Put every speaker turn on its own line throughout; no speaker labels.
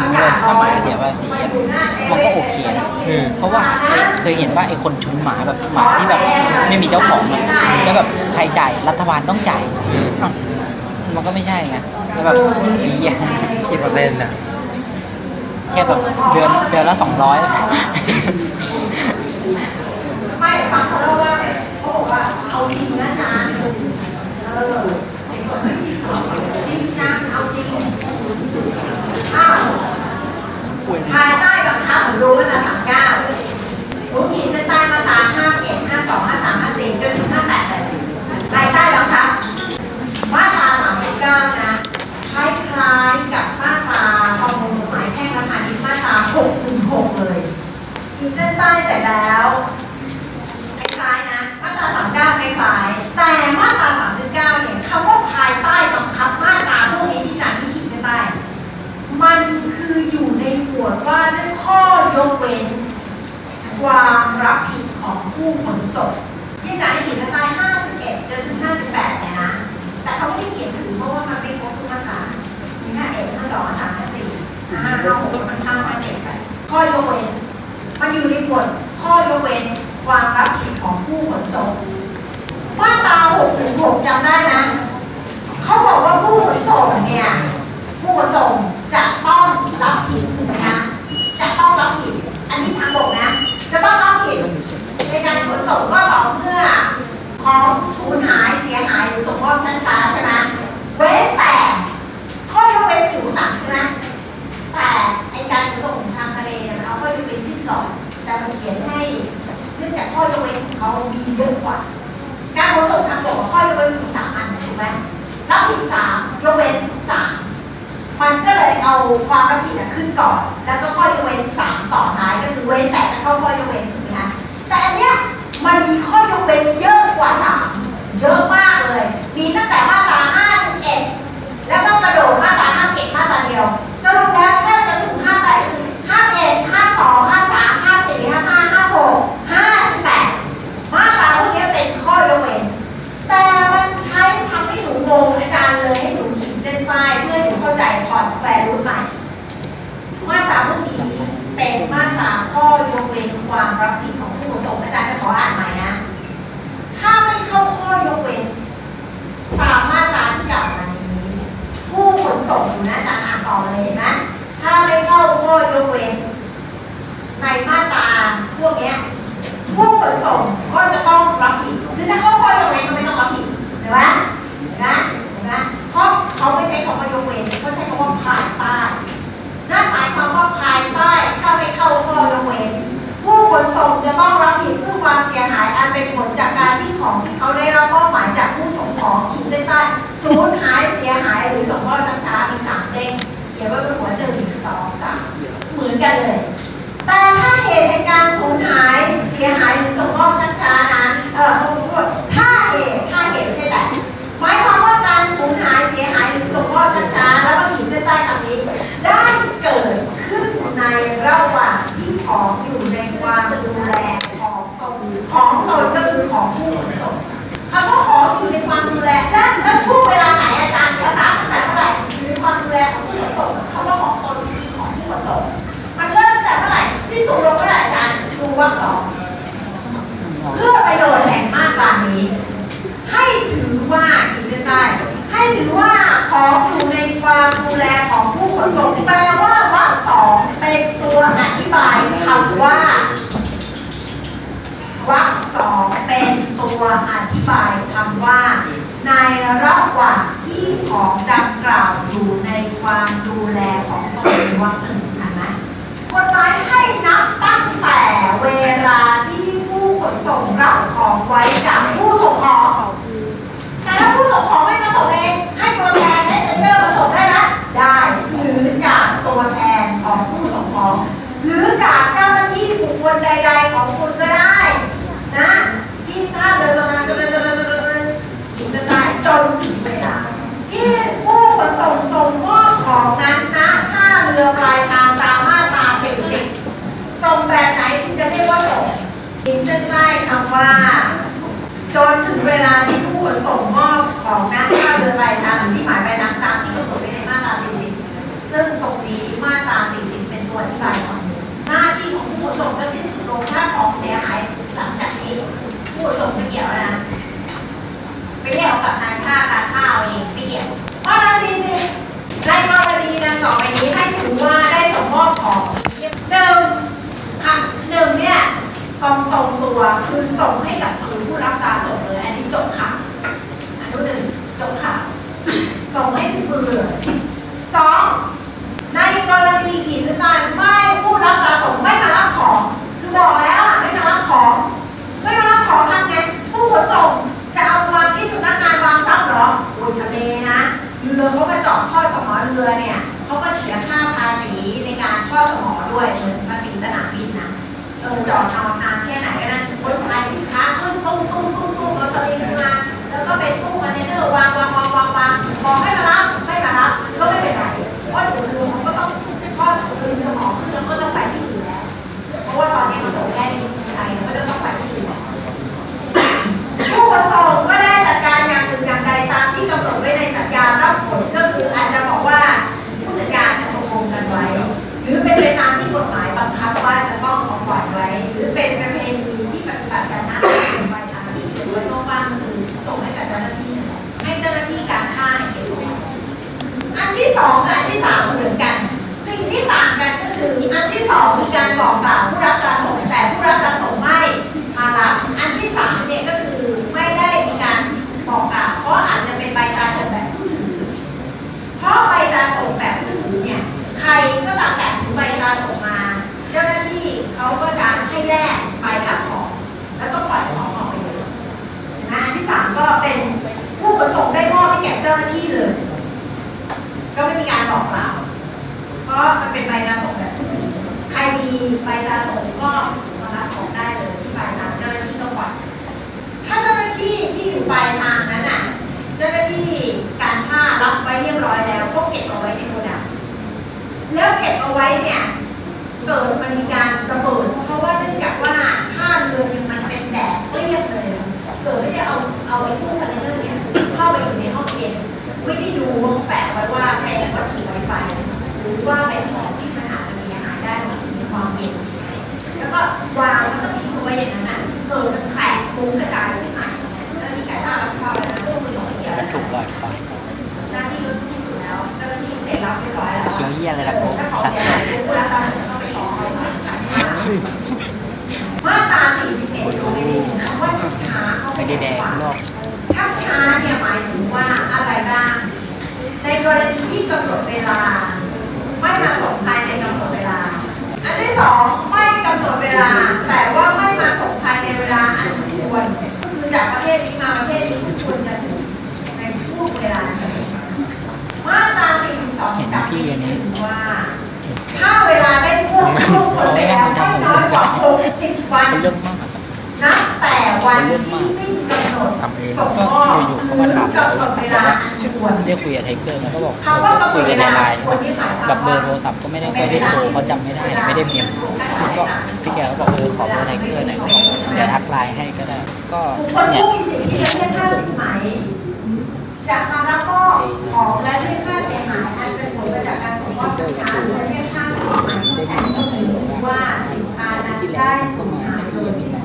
มันก็โอเคนะเพราะว่าเคยเห็นว่าไอ้คนชุนหมาแบบหมาที่แบบไม่มีเจ้าของอะแล้วแบบใครจ่ายรัฐบาลต้องจ่ายอะมันก็ไม่ใช่ไงแล้วแบบไอ้เหี้ย
กี่เปอร์เซ็นต์อะ
แค่แบบเดือนเดือนละสองร้อย
ไม่ฟังเขาเล่าว่าเขาบอกว่าเอาจริงนะจานเออจริงจริงจานเอาจริงอ้าวภายใต้บังคับผมรู้ว่าจะสามเก้าผมขีดเส้นใต้มาตราห้าเอ็ดห้าสองห้าสามห้าสี่จนถึงห้าแปดเลยภายใต้บังคับ มาตราสามสิบเก้านะคล้ายๆกับมาตราประมวลกฎหมายแพ่งและพาณิชย์มาตราหกหนึ่งหกเลยขีดเส้นใต้เสร็จแล้ว คล้ายๆนะ มาตรา39คล้ายๆแต่มาตรา39เนี่ยคำว่าภายใต้บังคับมาตราพวกนี้ที่จารย์ที่ขีดเส้นใต้ มันคืออยู่ในหมวดว่าด้วยข้อยกเว้น ความรับผิดของ ผู้ขนส่งที่จารย์ที่ขีดเส้นใต้51จนถึง 58 เนี่ยนะ แต่เขาไม่ได้เขียนถึงเพราะว่ามันไม่ครบทุกมาตรามี51 52 53 54 55 56มันข้าม57ไปข้อยกเว้น มันอยู่ในหมวดข้อยกเว้นความรับผิดของผู้ขนส่งมาตรา6ถึง6จำได้นะ เขาบอกว่าผู้ขนส่งเนี่ย ผู้ขนส่งรับผิดถูกไหมคะจะต้องรับผิด อันนี้ทางบกนะ จะต้องรับผิดในการขนส่งก็ต่อเมื่อของสูญหายเสียหายหรือส่งมอบชั้นฟ้าใช่ไหมเว้นแต่ข้อยกเว้นอยู่ต่ำใช่ไหม แต่ไอการขนส่งทางทะเลเนี่ยมันเอาข้อยกเว้นขึ้นก่อน แต่มันเขียน ให้เนื่องจากข้อยกเว้นของเขามีเยอะกว่า การขนส่งทางบกข้อยกเว้นมีสามอันถูกไหมรับผิดสามยกเว้นสามมันก็เลยเอาความรับผิดขึ้นก่อน แล้วก็ข้อยกเว้นสามต่อท้ายก็คือเว้นแต่จะเข้าข้อยกเว้นถูกไหมคะแต่อันเนี้ยมันมีข้อยกเว้นเยอะกว่าสามเยอะมากเลย มีตั้งแต่มา สแควร์รูทใหม่มาตราพวกนี้เป็นมาตราข้อยกเว้นความรับผิดของผู้ขนส่งอาจารย์จะขออ่านใหม่นะ ถ้าไม่เข้าข้อยกเว้นตามมาตราที่กล่าวมานี้ ผู้ขนส่งอยู่นะอาจารย์อ่านต่อเลยเห็นไหมถ้าไม่เข้าข้อยกเว้น ในมาตราพวกเนี้ยผู้ขนส่งก็จะต้องรับผิด คือถ้าเข้าข้อยกเว้นก็ไม่ต้องรับผิดเห็นไหมนไหมเห็นไหมเพราะ เขาไม่ใช้คำว่ายกเว้นเขาใช้คำว่าภายใต้นั่นหมายความว่าภายใต้ถ้าไม่เข้าข้อยกเว้นผู้ขนส่งจะต้องรับผิดเพื่อความเสียหายอันเป็นผลจากการที่ของที่เขาได้รับมอบหมายจากผู้ส่งของขีดเส้นใต้สูญหายเสียหายหรือส่งมอบช้าๆมีสามเด้งเขียนไว้บนหัวหนึ่งสองสามเหมือนกันเลย แต่ถ้าเหตุแห่งการสูญหายเสียหายหรือส่งมอบช้าๆนะเออเขาพูดถ้าเหตุถ้าเหตุไม่ใช่แต่หมายความว่าการสูญหายเสียหายหรือส่งมอบช้าๆแล้วก็ขีดเส้นใต้คำนี้ ได้เกิดขึ้นในระหว่างที่ของอยู่ในความดูแลของตนของตน ของผู้ขนส่งคำว่าของอยู่ในความดูแลและและช่วงเวลาไหนอาจารย์สตาร์ทตั้งแต่เมื่อไหร่อยู่ในความดูแลของผู้ขนส่งคำว่าของตนคือของผู้ขนส่ง มันเริ่มจากเมื่อไหร่สิ้นสุดลงเมื่อไหร่อาจารย์ดูว่าสองเพื่อประโยชน์แห่งมาตรานี้ ให้ถือว่าขีดเส้นใต้ให้ถือว่าของอยู่ในความดูแลของผู้ขนส่งแปลว่าวรรคสองเป็นตัวอธิบายคำว่าวรรคสองเป็นตั วอธิบายคำว่า ในระหว่างที่ของดังกล่าวอยู่ในความดูแลของตนวรรคหนึ่งเห็นไหมกฎหมายให้นับตั้งแต่เวลาที่ผู้ขนส่งรับของไว้จากผู้ส่งออก แต่ถ้าผู้ส่งของไม่มาส่งเอง ให้ตัวแทนให้เซ็นเตอร์มาส่งได้ไหมได้ หรือจากตัวแทนของผู้ส่งของ หรือจากเจ้าหน้าที่บุคคลใด ๆ ของคุณก็ได้ นะ ที่ถ้าเดินมาจะเป็นขีดเส้นใต้จนถึงเวลา ที่ผู้ขนส่ งส่งมอบของนั้นนะท่าเรือปลายทางตามมาตรา40ส่งแบบไหนถึงจะเรียกว่าส่งขีดเส้นใต้คำว่า จนถึงเวลาที่ผู้ขนส่งมอบของนักท่าเรือปลายทางที่หมายปลายทางตามที่กำหนดไว้ในมาตรา40 ซึ่งตรงนี้มาตรา40 เป็นตัวอธิบายความนี้จะสิ้นสุดลงถ้าของเสียหายหลังจากนี้ ผู้ส่งไม่เกี่ยวแล้วนะ ไปเรียกเอากับนายค่าการข้าวเองไม่เกี่ยวเพราะนาซีซีในกรณีดังต่อไปนี้ให้ถือว่าได้ส่งมอบของหนึ่งค่ะหนึ่งเนี่ย ตรงตรงตัวคือส่งให้กับมือผู้รับการส่งเลยอันนี้จบค่ะอันนู้นหนึ่งจบค่ะส่งให้ถึงมือเลยสองในกรณีขีดเส้นใต้ไม่ผู้รับการส่งไม่มารับของ คือบอกแล้วอะไม่มารับของ ไม่มารับของทำไงผู้ขนส่งจะเอาวางที่สำนักงานวางทรัพย์เหรออุยทะเลนะเรือเขามาจอดท่อสมอเรือเนี่ยเขาก็เสียค่าภาษีในการท่อสมอด้วยเหมือนภาษีสนามบินนะ เออจอดนอนนานแค่ไหนก็นั้นคนขายสินค้าขึ้นตุ้งตุ้งตุ้งตุ้งเอาสลิงมา แล้วก็เป็นตู้คอนเทนเนอร์วางวางวางวางวางบอกให้มารับไม่มารับก็ไม่เป็นไรเพราะเดี๋ยวเขาก็ต้องพ่อคืนสมองขึ้นแล้วก็ต้องไปที่อื่นแล้วเพราะว่าตอนนี้มันส่งแค่นี้ สองกับอันที่สามเหมือนกัน สิ่งที่ต่างกันก็คืออันที่สองมีการบอกกล่าวผู้รับการส่งแต่ผู้รับการส่งไม่มารับอันที่สามเนี่ยก็คือไม่ได้มีการบอกกล่าวเพราะอาจจะเป็นใบตราส่งแบบผู้ถือ เพราะใบตราส่งแบบผู้ถือเนี่ยใครก็ตามแต่ถือใบตราส่งมา เจ้าหน้าที่เขาก็จะให้แลกใบรับของแล้วก็ปล่อยของออกไปเลยนะอันที่สามก็เป็นผู้ขนส่งได้มอบให้แก่เจ้าหน้าที่เลย ก็ไม่มีการบอกกล่าว เพราะมันเป็นใบลาส่งแบบผู้ถือใครมีใบลาส่งก็มารับของได้เลยที่ปลายทางเจ้าหน้าที่ก็ปล่อยถ้าเจ้าหน้าที่ที่อยู่ปลายทางนั้นน่ะ เจ้าหน้าที่การท่ารับไว้เรียบร้อยแล้วก็เก็บเอาไว้ในโกดังแล้วเก็บเอาไว้เนี่ย เกิดมันมีการระเบิดเพราะว่าเนื่องจากว่าท่าเรือมันเป็นแดดเปรี้ยงเลย เกิดไม่ได้เอาเอาไอ้ตู้ข เรียวเยี่ยอะ
ไร
ล่ะถ้าของ
สัตว์
มาตรา41ดูไม่ดีคำว่าช้าเขา
ไม่ได้แดงนอก
ช้าช้าเนี่ยหมายถึงว่าอะไรบ้าง ในกรณีที่กำหนดเวลา ไม่มาส่งภายในกำหนดเวลา อันที่สองไม่กำหนดเวลา แต่ว่าไม่มาส่งภายในเวลาอันควรก็คือจากประเทศนี้มาประเทศนี้ควรจะถึงในช่วงเวลานี้มาตรา42จับให้ถึงว่า ถ้าเวลาได้พ่วงช่วงไปแล้วไม่น้อยกว่า60วัน
เป็นเรื่องมาก
นับแต่วันที่สิ้นกำหนดส่งมอบ
อยู่ๆ
ห
เขา
รื
มา
อ
ถาม
กำหนดเวลาอันควร
เรียกคุยกับไทเกอร์มันก็บอก
คำว่ากำหน
คุย
ดเว
กันใน
ลา
ไลน์
คนที่หมายความ
แบบเบอร์โทรศัพท์ก็ไม่ได้ค่อยได้โทรเขาจำไม่ได้ไม่ได้เมมก็พี่แกก็บอกเออขอเบอร์ไทเกอร์หน่อยเขาบอกเดี๋ยวทักไลน์ให้ก็ได้ก็
บุคคล
เนี่ย
ผู้มีสิทธิจะเรียกค่าสินไหมจะมารับมอบของและเรียกค่าเสียหายอันเป็นผลมาจากการส่งมอบสินค้าหรือเรียกค่าสินไหมทดแทนก็คือว่าสินค้านั้นได้สูญ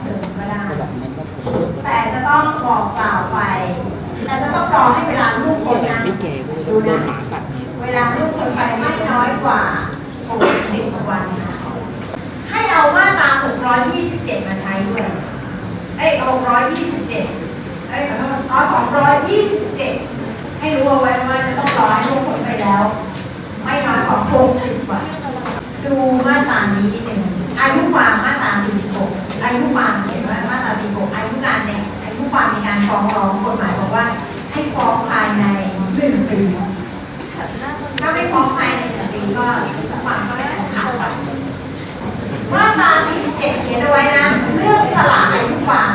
ชิงก็ได้
ก็แบบมันก็ผม
แต่จะต้องบอกกล่าวไป แต่จะต้องรอให้เวลาลูกคนนั้น
พี่เก๋ก็โดนหมากัดนี่
เวลาลูกคนไปไม่น้อยกว่า 60 วันค่ะให้เอามาตรา627 มาใช้ด้วย เอ้ย627 เอ้ยขอโทษอ๋อ227 ให้รู้เอาไว้ว่าจะต้องรอให้ลูกคนไปแล้ว ไม่น้อยกว่า60วันดูมาตรานี้นิดหนึ่งอายุความมาตรา46 อายุความเขียนว่ามาตราสิบหกอายุการเนี่ยอายุความในการฟ้องร้องกฎหมายบอกว่า ให้ฟ้องภายในหนึ่งปีถ้าไม่ฟ้องภายในหนึ่งปีก็ความก็ไม่ได้ขาดไปาตราสี่สิบเจ็ดเขียนเอาไว้นะเรื่องสละอายุความ